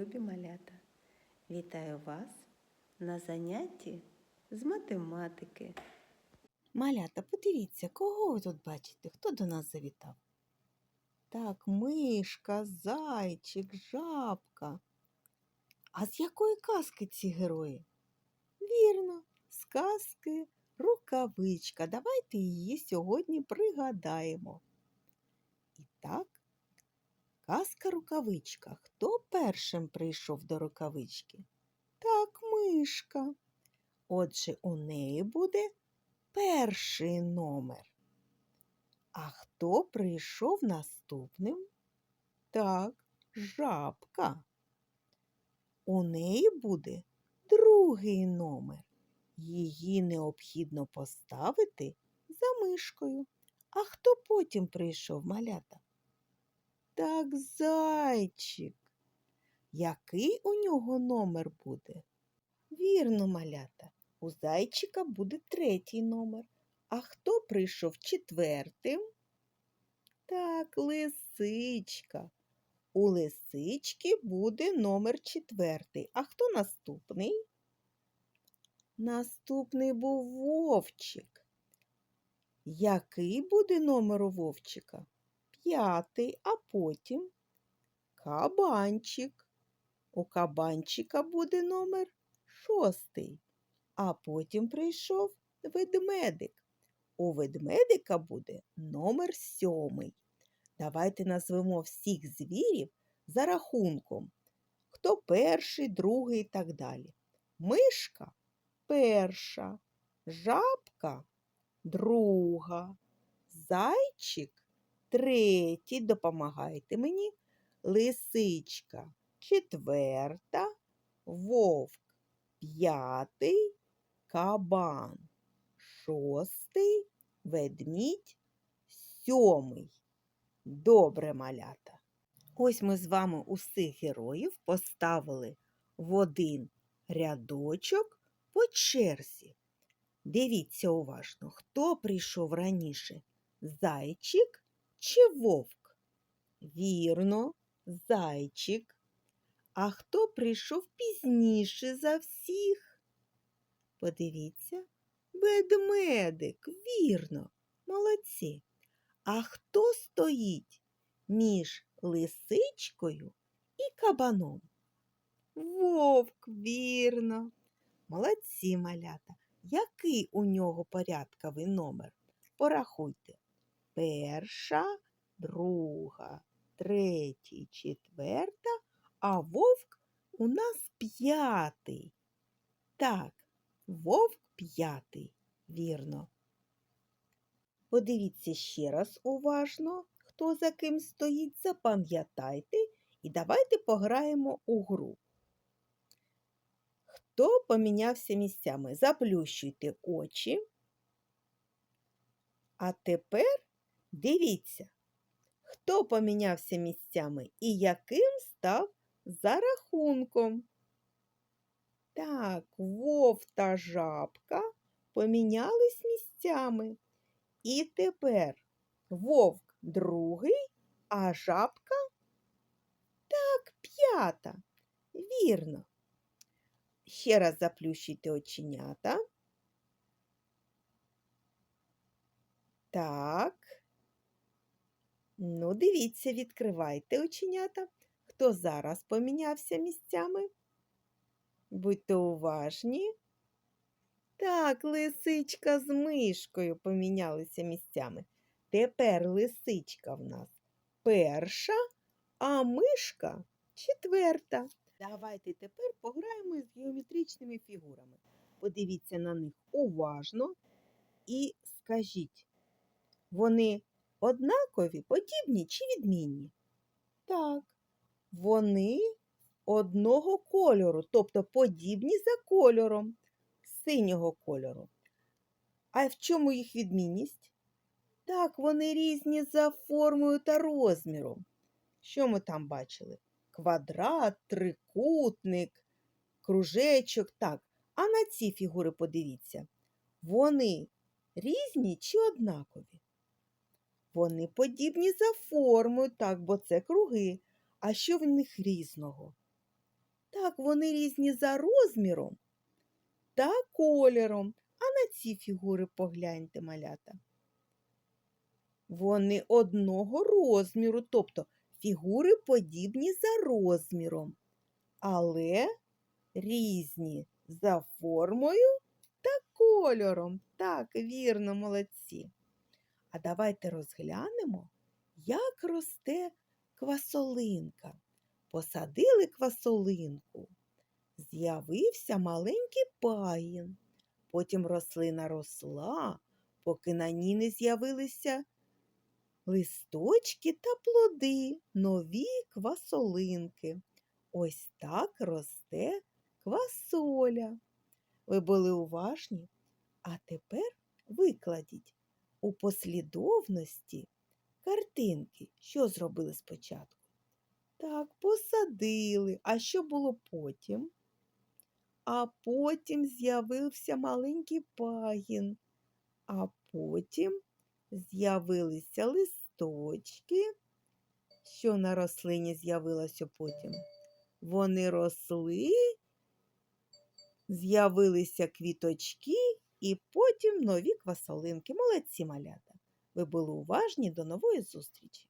любі малята! Вітаю вас на занятті з математики. Малята, подивіться, кого ви тут бачите? Хто до нас завітав? Так, мишка, зайчик, жабка. А з якої казки ці герої? Вірно, з казки рукавичка. Давайте її сьогодні пригадаємо. І так, казка рукавичка. Хто першим прийшов до рукавички? Так, мишка. Отже, у неї буде перший номер. А хто прийшов наступним? Так, жабка. У неї буде другий номер. Її необхідно поставити за мишкою. А хто потім прийшов малята? Так, зайчик. Який у нього номер буде? Вірно, малята, у зайчика буде третій номер. А хто прийшов четвертим? Так, лисичка. У лисички буде номер четвертий. А хто наступний? Наступний був вовчик. Який буде номер у вовчика? П'ятий, а потім кабанчик. У кабанчика буде номер шостий, а потім прийшов ведмедик. У ведмедика буде номер сьомий. Давайте назвемо всіх звірів за рахунком. Хто перший, другий і так далі. Мишка перша, жабка друга, зайчик третій, допомагайте мені, лисичка четверта, вовк п'ятий, кабан шостий, ведмідь сьомий. Добре малята. Ось ми з вами усіх героїв поставили в один рядочок по черзі. Дивіться уважно, хто прийшов раніше зайчик чи вовк? Вірно, зайчик. А хто прийшов пізніше за всіх? Подивіться, ведмедик, вірно, молодці. А хто стоїть між лисичкою і кабаном? Вовк, вірно. Молодці малята. Який у нього порядковий номер? Порахуйте. Перша, друга, третій, четверта, а вовк у нас п'ятий. Так, вовк п'ятий, вірно. Подивіться ще раз уважно, хто за ким стоїть, запам'ятайте і давайте пограємо у гру. Хто помінявся місцями? Заплющуйте очі. А тепер дивіться, хто помінявся місцями і яким став за рахунком. Так, вов та жабка помінялись місцями. І тепер вовк другий, а жабка так, п'ята. Вірно. Ще раз заплющуйте оченята. Так. Ну, дивіться, відкривайте оченята. Хто зараз помінявся місцями? Будьте уважні. Так, лисичка з мишкою помінялися місцями. Тепер лисичка в нас перша, а мишка четверта. Давайте тепер пограємо з геометричними фігурами. Подивіться на них уважно і скажіть, вони однакові, подібні чи відмінні? Так, вони одного кольору, тобто подібні за кольором синього кольору. А в чому їх відмінність? Так, вони різні за формою та розміром. Що ми там бачили? Квадрат, трикутник, кружечок. Так, а на ці фігури подивіться. Вони різні чи однакові? Вони подібні за формою, так, бо це круги. А що в них різного? Так, вони різні за розміром та кольором. А на ці фігури погляньте, малята. Вони одного розміру, тобто фігури подібні за розміром, але різні за формою та кольором. Так, вірно, молодці. А давайте розглянемо, як росте квасолинка. Посадили квасолинку. З'явився маленький пагін. Потім рослина росла, поки на ній не з'явилися листочки та плоди, нові квасолинки. Ось так росте квасоля. Ви були уважні? А тепер викладіть у послідовності картинки. Що зробили спочатку? Так, посадили. А що було потім? А потім з'явився маленький пагін, а потім з'явилися листочки. Що на рослині з'явилося потім? Вони росли, з'явилися квіточки і потім нові квасолинки. Молодці малята. Ви були уважні. До нової зустрічі!